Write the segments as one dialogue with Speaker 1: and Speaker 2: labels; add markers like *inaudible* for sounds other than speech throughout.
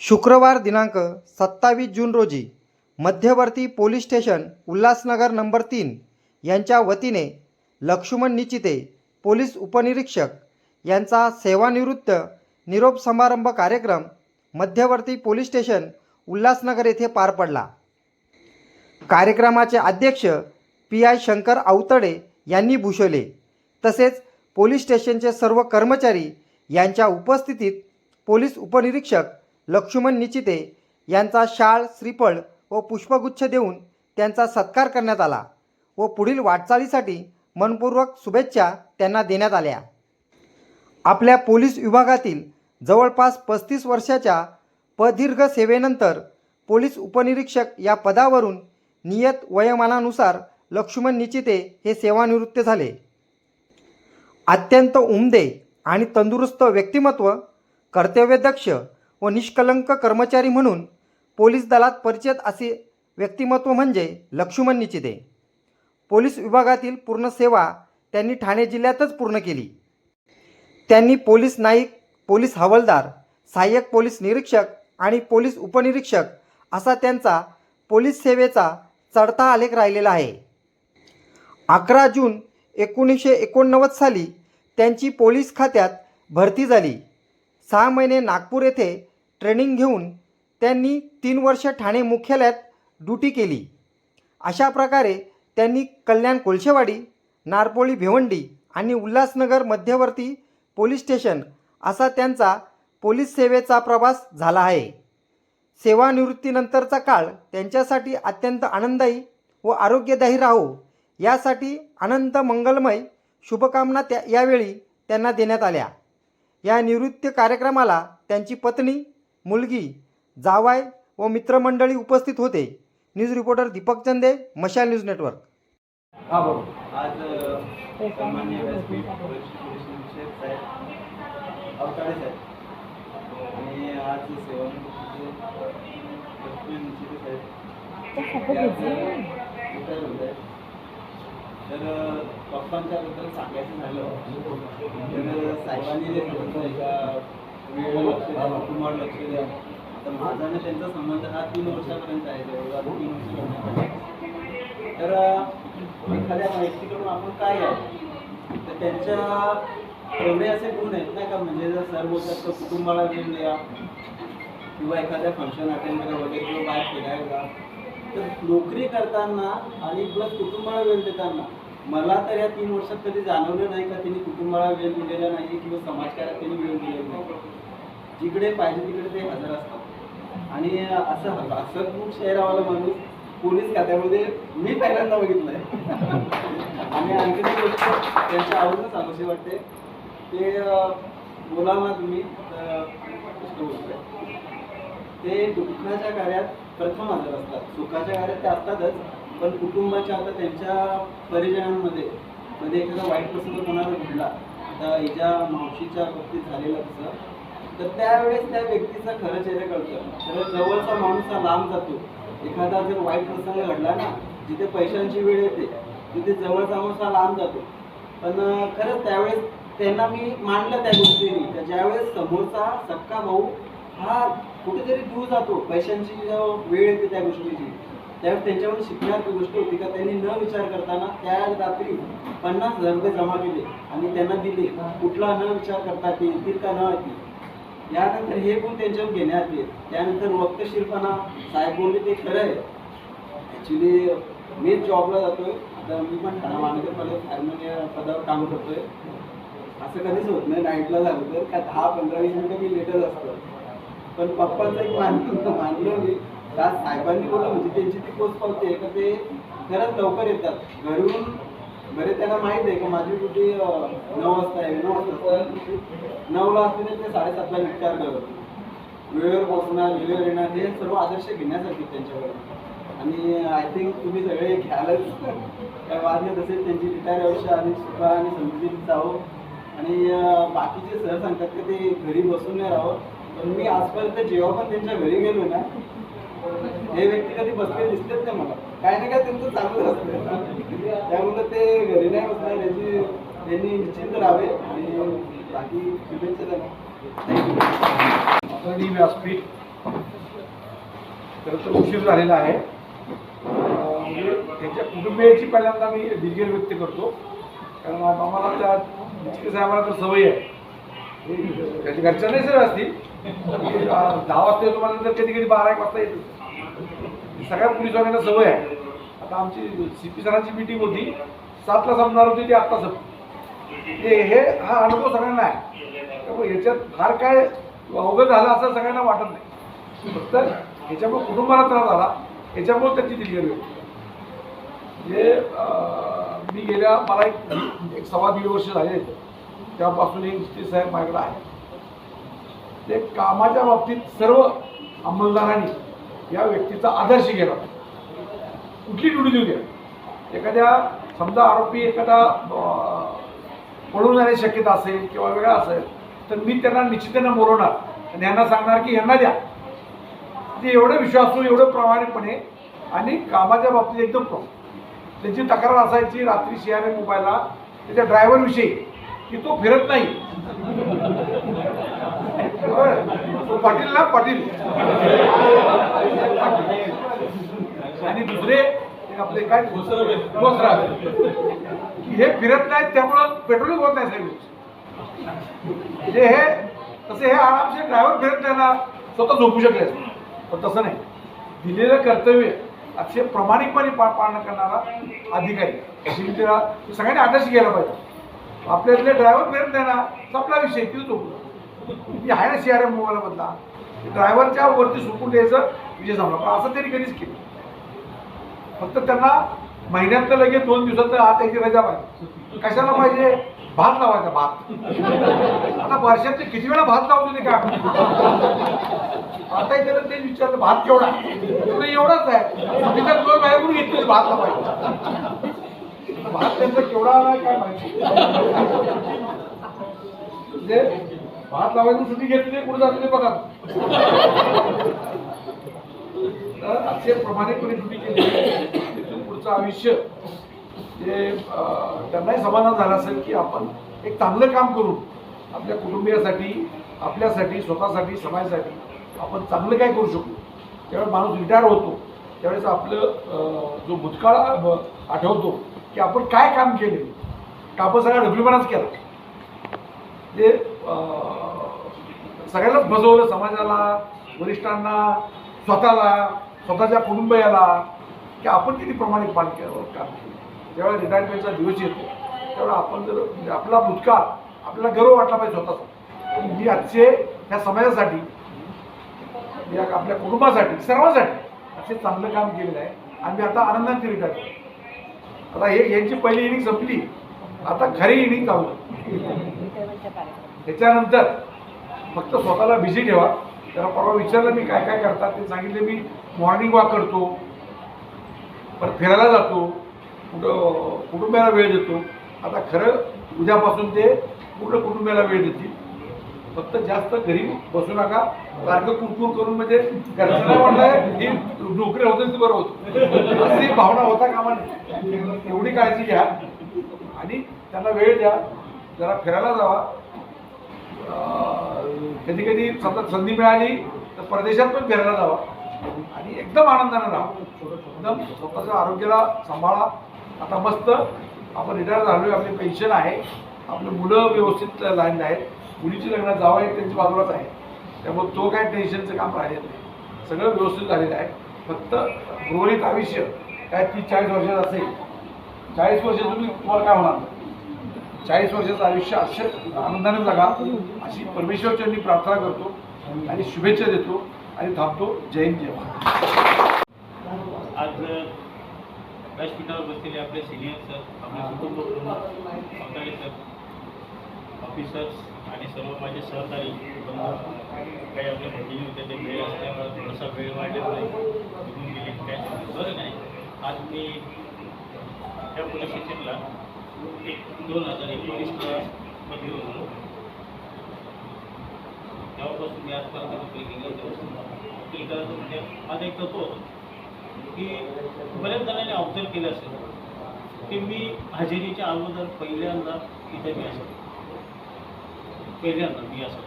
Speaker 1: शुक्रवार दिनांक सत्तावीस जून रोजी मध्यवर्ती पोलीस स्टेशन उल्हासनगर नंबर तीन यांच्या वतीने लक्ष्मण निचिते पोलीस उपनिरीक्षक यांचा सेवानिवृत्त निरोप समारंभ कार्यक्रम मध्यवर्ती पोलीस स्टेशन उल्हासनगर येथे पार पडला. कार्यक्रमाचे अध्यक्ष पी आय शंकर आवतडे यांनी भूषवले. तसेच पोलीस स्टेशनचे सर्व कर्मचारी यांच्या उपस्थितीत पोलीस उपनिरीक्षक लक्ष्मण निचिते यांचा शाळ श्रीफळ व पुष्पगुच्छ देऊन त्यांचा सत्कार करण्यात आला व पुढील वाटचालीसाठी मनपूर्वक शुभेच्छा त्यांना देण्यात आल्या. आपल्या पोलीस विभागातील जवळपास पस्तीस वर्षाच्या प्रदीर्घ सेवेनंतर पोलीस उपनिरीक्षक या पदावरून नियत वयोमानानुसार लक्ष्मण निचिते हे सेवानिवृत्त झाले. अत्यंत उमदे आणि तंदुरुस्त व्यक्तिमत्व कर्तव्यदक्ष व निष्कलंक कर्मचारी म्हणून पोलीस दलात परिचित असे व्यक्तिमत्व म्हणजे लक्ष्मण निचिते पोलीस विभागातील पूर्ण सेवा त्यांनी ठाणे जिल्ह्यातच पूर्ण केली. त्यांनी पोलीस नाईक पोलीस हवालदार सहाय्यक पोलीस निरीक्षक आणि पोलीस उपनिरीक्षक असा त्यांचा पोलीस सेवेचा चढता आलेख राहिलेला आहे. अकरा जून एकोणीसशे एकोणनव्वद साली त्यांची पोलीस खात्यात भरती झाली. सहा महिने नागपूर येथे ट्रेनिंग घेऊन त्यांनी तीन वर्ष ठाणे मुख्यालयात ड्युटी केली. अशा प्रकारे त्यांनी कल्याण कोळशेवाडी नारपोळी भिवंडी आणि उल्हासनगर मध्यवर्ती पोलीस स्टेशन असा त्यांचा पोलीस सेवेचा प्रवास झाला आहे. सेवानिवृत्तीनंतरचा काळ त्यांच्यासाठी अत्यंत आनंददायी व आरोग्यदायी राहो यासाठी अनंत मंगलमय शुभकामना त्या यावेळी त्यांना देण्यात आल्या. या निवृत्ती कार्यक्रमाला त्यांची पत्नी मुलगी जावाय व मित्रमंडळी उपस्थित होते. न्यूज रिपोर्टर दीपक चंदे मशाल न्यूज नेटवर्क.
Speaker 2: हा
Speaker 3: आज अ, सन्माननीय व्यासपीठ पोलीस साहेब साहेब. आणि आज सेवानिवृत्तीचे साहेब. आहेत. तर पप्पांच्याबद्दल सांगायचं झालं. तर साहेबांनी जे सांगितलं एका लक्ष द्या कुटुंबावर लक्ष द्या तर माझा आणि त्यांचा संबंध हा तीन वर्षापर्यंत आहे जवळजवळ तीन वर्ष तर एखाद्या व्यक्तीकडून आपण काय आहे तर त्यांच्या एवढे असे गुण आहेत नाही का म्हणजे जर सर बोलतात तर कुटुंबाला वेळ द्या किंवा एखाद्या फंक्शन अटेंड करा वगैरे किंवा बाहेर फिरायला तर नोकरी करताना आणि प्लस कुटुंबाला वेळ देताना मला तर या तीन वर्षात कधी जाणवलं नाही का त्यांनी कुटुंबाला वेळ दिलेला नाही किंवा समाजकारात त्यांनी वेळ दिलेला नाही जिकडे पाहिजे तिकडे ते हजर असतात. आणि असं हवं असं खूप शहरावाला माणूस पोलीस खात्यामध्ये मी पहिल्यांदा बघितलंय. *laughs* आणि आणखी एक गोष्ट त्यांच्या आवडून सांगूशी वाटते. ते बोलाल ना तुम्ही ते दुःखाच्या कार्यात प्रथम हजर असतात. सुखाच्या कार्यात ते असतातच पण कुटुंबाच्या आता त्यांच्या परिजनांमध्ये म्हणजे एखादा वाईट प्रसंग कोणाला घडला? आता हिच्या मावशीच्या बाबतीत झालेलं तसं. तर त्यावेळेस त्या व्यक्तीचा खरं चेहरा कळतं. खरं जवळचा माणूस हा लांब जातो. एखादा जर वाईट प्रसंग घडला ना जिथे पैशांची वेळ येते तिथे जवळचा माणूस हा लांब जातो. पण खरंच त्यावेळेस त्यांना मी मानलं त्या गोष्टीने. तर ज्यावेळेस समोरचा सक्का भाऊ हा कुठेतरी दूर जातो पैशांची जेव्हा वेळ येते त्या गोष्टीची. त्यावेळेस त्यांच्याकडून शिकण्याची गोष्ट होती का त्यांनी न विचार करताना त्या रात्री पन्नास हजार रुपये जमा केले आणि त्यांना दिले. कुठला न विचार करता ते येतील का न येतील. यानंतर हे गुण त्यांच्यावर घेण्यात येत त्यानंतर वक्तशीरपणा साहेब बोलले ते खरं आहे. ॲक्च्युली मी जॉबला जातोय. आता मी पण ठाणा महानगरपालिका फायरमॅन या पदावर काम करतोय. असं कधीच होत नाही. नाईटला झालं तर का दहा पंधरा वीस मिनिटं मी लेटच असतो पण पप्पांचं एक मानलं मानलं मी का साहेबांनी बोललं म्हणजे त्यांची ती पोच पावते का ते खरंच लवकर येतात. घरून बरे त्यांना माहीत आहे का माझी ड्युटी नऊ वाजता आहे नऊ वाजता. नऊला असते ते साडेसातला विचार करत. वेळेवर पोहोचणार वेळेवर येणार हे सर्व आदर्श घेण्यासाठी त्यांच्याकडे आणि आय थिंक तुम्ही सगळे घ्यालच काय वाजले तसेच त्यांची रिटायर आयुष्य आणि सुखा आणि समृद्धीत जावं आणि बाकीचे सर सांगतात की ते घरी बसून नाही राहो. पण मी आजपर्यंत जेव्हा पण त्यांच्या घरी गेलो ना हे व्यक्ती कधी बसले दिसलेच नाही मला? काय ना काय त्यांचं चांगलं असतं त्यामुळे ते घरी नाही बसणार याची त्यांनी निश्चिंत राहावे आणि बाकी शुभेच्छा थँक्यू
Speaker 2: व्यासपीठ खरं तर उशीर झालेला आहे. म्हणजे त्यांच्या कुटुंबियाची पहिल्यांदा मी दिलगिरी व्यक्त करतो. कारण आम्हाला त्या निश्चित साहेबांना तर सवय आहे. त्याची त्याच्या घरच्यांनाही सवय असती की, दहा वाजता येतो तर कधी कधी बारा एक वाजता येतो. सगळ्या पोलिसवाल्यांना सवय आहे. आता आमची सी पी सरांची मिटिंग होती. सातला संपणार होती ती आत्ता संपली. हे हे हा अनुभव सगळ्यांना आहे. त्यामुळे याच्यात फार काय अवघड झालं असं सगळ्यांना वाटत नाही. फक्त याच्यामुळे कुटुंबाला त्रास झाला. याच्यामुळे त्याची दिलगिरी होती. म्हणजे मी गेल्या मला एक एक सव्वा दीड वर्ष झाले त्यापासून एक निश्चित साहेब माझ्याकडे आहे ते कामाच्या बाबतीत सर्व अंमलदारांनी या व्यक्तीचा आदर्श घेतला. कुठली ड्युटी देऊ द्या? एखाद्या समजा आरोपी एखादा पळून जाण्याची शक्यता असेल किंवा वेगळा असेल तर मी त्यांना निश्चितीने बोलवणार आणि यांना सांगणार की यांना द्या. ते एवढं विश्वासू एवढं प्रामाणिकपणे आणि कामाच्या बाबतीत एकदम प्रॉ त्यांची तक्रार असायची रात्री शियाने मोबाईलला त्याच्या ड्रायव्हरविषयी की तो फिरत नाही. तो पाटील ना पाटील. आणि दुसरे आपले काय? घोसराव. हे फिरत नाहीत त्यामुळं पेट्रोलिंग होत नाही साहेब. म्हणजे हे तसे हे आरामशीर ड्रायव्हर फिरत नाही ना स्वतः झोपू शकले पण तसं नाही. दिलेलं कर्तव्य अतिशय प्रामाणिकपणे पा पालन करणारा अधिकारी. अशी त्याला सगळ्यांनी आदर्श घ्यायला पाहिजे. आपल्यातले ड्रायव्हर फिरत नाही ना संपला विषय किती झोपू? मी आहे ना सी आर एम ड्रायव्हरच्या वरती सुकून द्यायचं विजय संपला पण असं त्यांनी कधीच केलं फक्त त्यांना महिन्यात लगेच दोन दिवसात आत याची रजा पाहिजे. कशाला पाहिजे? भात लावायचा भात. आता वर्षात किती वेळा भात लावतो ते काय? आता त्याला ते विचारलं भात केवढा? एवढाच आहे. तिथं तर दोन बाहेरून घेतली भात लावायचा भात त्यांचा केवढा आला काय माहिती? म्हणजे भात लावायची सुट्टी घेतली कुठे जाते ते बघा. असे प्रमाणे प्रमाणिकपणे सुट्टी केली. पुढचं आयुष्य जे त्यांनाही समाधान झालं असेल की आपण एक चांगलं काम करून आपल्या कुटुंबियासाठी आपल्यासाठी स्वतःसाठी समाजासाठी आपण चांगलं काय करू शकू. त्यावेळेस माणूस रिटायर होतो त्यावेळेस आपलं जो भूतकाळ आठवतो की आपण काय काम केले. का आपण सगळ्या ढबलीपणाच केला. ते सगळ्यालाच सगळ्यांनाच समाजाला वरिष्ठांना स्वतःला स्वतःच्या कुटुंबियाला की आपण किती प्रमाणे पाठ केलं काम केलं. जेव्हा रिटायरमेंटचा दिवस येतो तेव्हा आपण जर म्हणजे आपला भूतकाळ आपल्याला गर्व वाटला पाहिजे स्वतःचा. मी आजचे ह्या समाजासाठी या आपल्या कुटुंबासाठी सर्वांसाठी असे चांगलं काम केलेलं आहे. आणि मी आता आनंदाने रिटायर आता हे यांची पहिली इनिंग संपली. आता खरी इनिंग चालू त्याच्यानंतर फक्त स्वतःला बिझी ठेवा. त्याला परवा विचारलं मी काय काय करतात ते सांगितले मी मॉर्निंग वॉक करतो. परत फिरायला जातो. कुठं कुटुंबाला वेळ देतो. आता खरं उद्यापासून ते पूर्ण कुटुंबाला वेळ देतील. फक्त जास्त घरी बसू नका. सारखं कुरकुर करून म्हणजे घरच्यांना ही नोकरी होते ते बरं होतं. अशी भावना होता कामा नये एवढी काळजी घ्या. आणि त्यांना वेळ द्या. जरा फिरायला जावा. कधी कधी समजा संधी मिळाली तर परदेशात पण फिरायला जावा. आणि एकदम आनंदाने राहा. एकदम स्वतःच्या आरोग्याला सांभाळा. आता मस्त आपण रिटायर झालोय आपली पेन्शन आहे. आपली मुलं व्यवस्थित लाईन आहेत. मुलीची लग्न जावं आहे त्यांची बाजूलाच आहे. त्यामुळे तो काय टेन्शनचं काम राहिलेलं नाही. सगळं व्यवस्थित झालेलं आहे. फक्त गृहित आयुष्य काय तीस चाळीस वर्षाचं असेल चाळीस वर्ष तुम्ही तुम्हाला काय होणार? चाळीस वर्षाचं आयुष्य अक्षर आनंदाने जगा. अशी परमेश्वरच्यांनी प्रार्थना करतो आणि शुभेच्छा देतो. आणि थांबतो. जय हिंद जय महाराज
Speaker 4: आज व्यासपीठावर बसलेले आपले सिनियर सर आपले कुटुंब प्रमुख सर ऑफिसर्स आणि सर्व माझे सहकारी काही आपल्या भगिनी होते ते वेळ असल्यामुळे थोडासा वेळ वाढलेला नाही निघून गेले. काय बरं नाही. आज मी ह्या पोलीस स्टेशनला एक दोन हजार एकोणीसला मध्ये होतो. आजपासून मी आजपर्यंत नोकरी केली तेव्हापासून नोकरी करायचं म्हणजे माझा एक तत्व की बऱ्याच जणांनी ऑब्झर्व केलं असेल की मी हजेरीच्या अगोदर पहिल्यांदा इथे मी असतो. पहिल्यांदा मी असतो.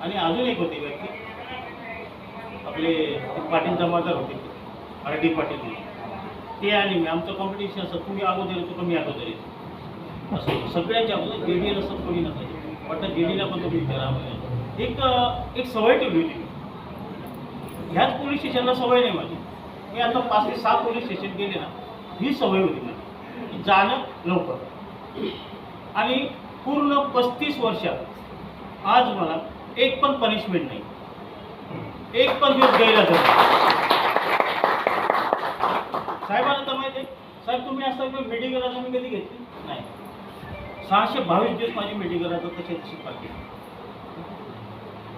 Speaker 4: आणि अजून एक होती व्यक्ती. आपले पाटील जमादार होते. R D Patil. ते आणि मी. आमचं कॉम्पिटिशन असं तुम्ही अगोदर येतो का मी अगोदर येतो. असं सगळ्यांच्या अगोदर जे डी असं कोणी नसायचं. वाटतं जे डीला पण तुम्ही विचारा आम्हाला. एक एक सवय ठेवली होती. ह्याच पोलीस स्टेशनला सवय नाही माझी. मी आता पाच ते सात पोलीस स्टेशन गेले ना ही सवय होती माझी जाणं लवकर. आणि पूर्ण पस्तीस वर्षात आज मला एक पण पनिशमेंट नाही. एक पण दिवस गेला नाही. साहेबांना तर माहिती आहे साहेब तुम्ही असं मेडिकल आता मी कधी घेतली? नाही. सहाशे बावीस दिवस माझी मेडिकल आता तशी तशी बाकी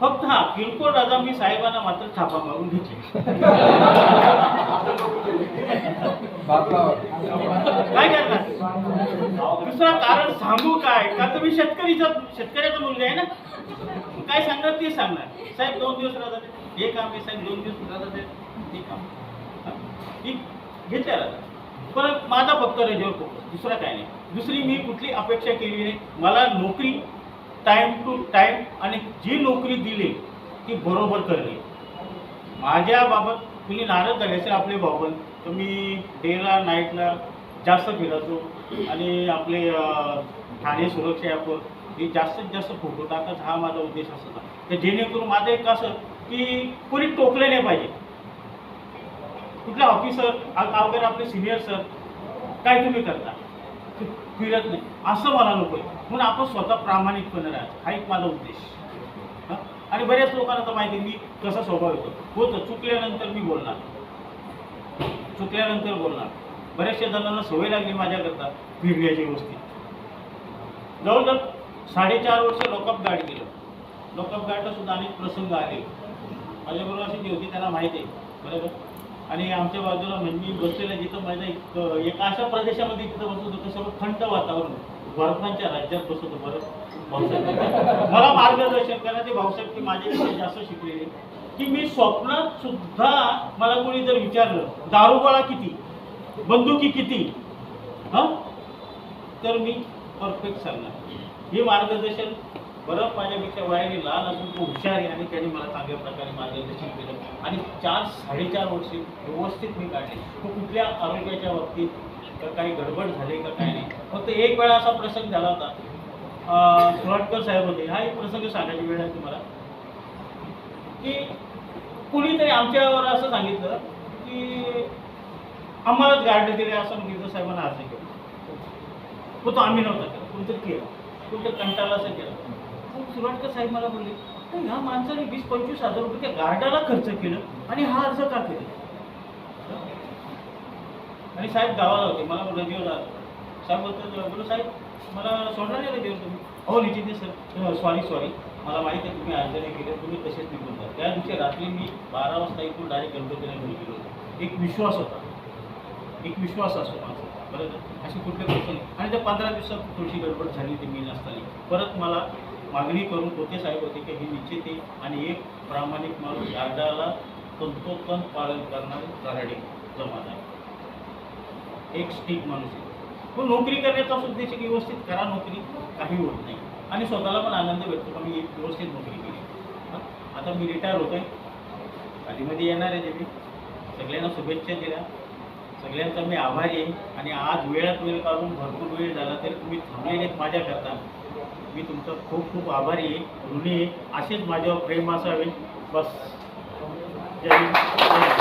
Speaker 4: फक्त हा किरकोळ रजा मी साहेबांना मात्र छापा मारून घेतली. काय करणार? दुसरं कारण सांगू काय? का मी शेतकरीचा शेतकऱ्याचा मुलगा आहे ना? काय सांगणार? ते सांगणार. साहेब दोन दिवस राहतात हे काम आहे साहेब दोन दिवस राहतात ते काम. हा? ठीक घेतल्या राहतात पण माझा फक्त रेजवर फोकस. दुसरा काय नाही. दुसरी मी कुठली अपेक्षा केली नाही. मला नोकरी टाईम टू टाईम आणि जी नोकरी दिली ती बरोबर करणे माझ्या बाबत तुम्ही नाराज झाले असेल आपले बाबत तर मी डेला नाईटला जास्त फिरायचो आणि आपले ठाणे सुरक्षा ॲपवर हे जास्तीत जास्त फोटो टाकत हा माझा उद्देश असत तर जेणेकरून माझं एक असं की कोणी टोकले नाही पाहिजे. कुठले ऑफिसर वगैरे आपले सिनियर सर काय तुम्ही करता? फिरत नाही. असं मला नको आहे. म्हणून आपण स्वतः प्रामाणिकपणे राहायचं हा एक माझा उद्देश. आणि बऱ्याच लोकांना तर माहिती आहे मी कसा स्वभाव येतो? होतं चुकल्यानंतर मी बोलणार. चुकल्यानंतर बोलणार. बऱ्याचशा जणांना सवय लागली माझ्याकरता फिरण्याच्या व्यवस्थित जवळजवळ साडेचार वर्ष लोकअप गार्ड केलं. लोकअप गार्डला सुद्धा अनेक प्रसंग आले. माझ्याबरोबर अशी जी होती त्यांना माहिती आहे. बरोबर? आणि आमच्या बाजूला म्हणजे मी बसलेलं जिथं माझ्या एक एका अशा प्रदेशामध्ये तिथं बसत होतं सर्व थंड वातावरण बर्फांच्या राज्यात बसत बरं भाऊसाहेब मला मार्गदर्शन करा ते भाऊसाहेब की माझ्यापेक्षा जास्त शिकलेले. की मी स्वप्नात सुद्धा मला कोणी जर विचारलं दारुगोळा किती? बंदुकी किती? हां? तर मी परफेक्ट सांगणार. हे मार्गदर्शन बरं माझ्यापेक्षा वयाने लहान असून तो हुशार आहे आणि त्याने मला चांगल्या प्रकारे मार्गदर्शन केलं. आणि चार साडेचार वर्षे व्यवस्थित मी काढले. तो कुठल्या आरोग्याच्या बाबतीत का काही गडबड झाली का काही नाही. फक्त एक वेळा असा प्रसंग झाला होता. सुराटकर साहेब होते. हा एक प्रसंग सांगायची वेळ आहे तुम्हाला. की कुणीतरी आमच्यावर असं सांगितलं की आम्हालाच गार्ड दिले असं सांगितलं साहेबांना अर्ज केला. तो तो आम्ही नव्हता केला. कोणतरी केला. कोणतं कंटाळा असं केलं. मग साहेब मला बोलले ह्या माणसाने वीस पंचवीस हजार रुपये त्या गार्डाला खर्च केलं आणि हा अर्ज का केला? आणि साहेब गावाला होते. मला रजेवर साहेब बोलतो बोलो साहेब मला सोडणार नाही रजेवर तुम्ही? हो निश्चित सर सॉरी सॉरी मला माहिती आहे तुम्ही अर्ज नाही केले तुम्ही तसेच निघून जा. त्या दिवशी रात्री मी बारा वाजता इथून डायरेक्ट गणपतीला घेऊन गेलो होतो. एक विश्वास होता. एक विश्वास असतो माझा. परत अशी कुठले गोष्ट नाही. आणि त्या पंधरा दिवसात थोडीशी गडबड झाली ती मी नसताना परत मला मागणी करून होते साहेब होते की हे निश्चित आहे आणि एक प्रामाणिक माणूस गार्डाला तंतोतंत पालन करणारे कराडे जमात आहे एक स्टिक माणूस आहे. पण नोकरी करण्याचा उद्देश आहे की व्यवस्थित करा नोकरी काही होत नाही. आणि स्वतःला पण आनंद भेटतो पण मी व्यवस्थित नोकरी केली. आता मी रिटायर होतोय. आधीमध्ये येणार आहे ते मी सगळ्यांना शुभेच्छा दिल्या. सगळ्यांचा मी आभारी आहे. आणि आज वेळात वेळ काढून भरपूर वेळ झाला तरी तुम्ही थांबलेलेत माझ्याकरता मी तुमचा खूप खूप आभारी आहे. ऋणी आहे. असेच माझ्यावर प्रेम असावे. बस. जय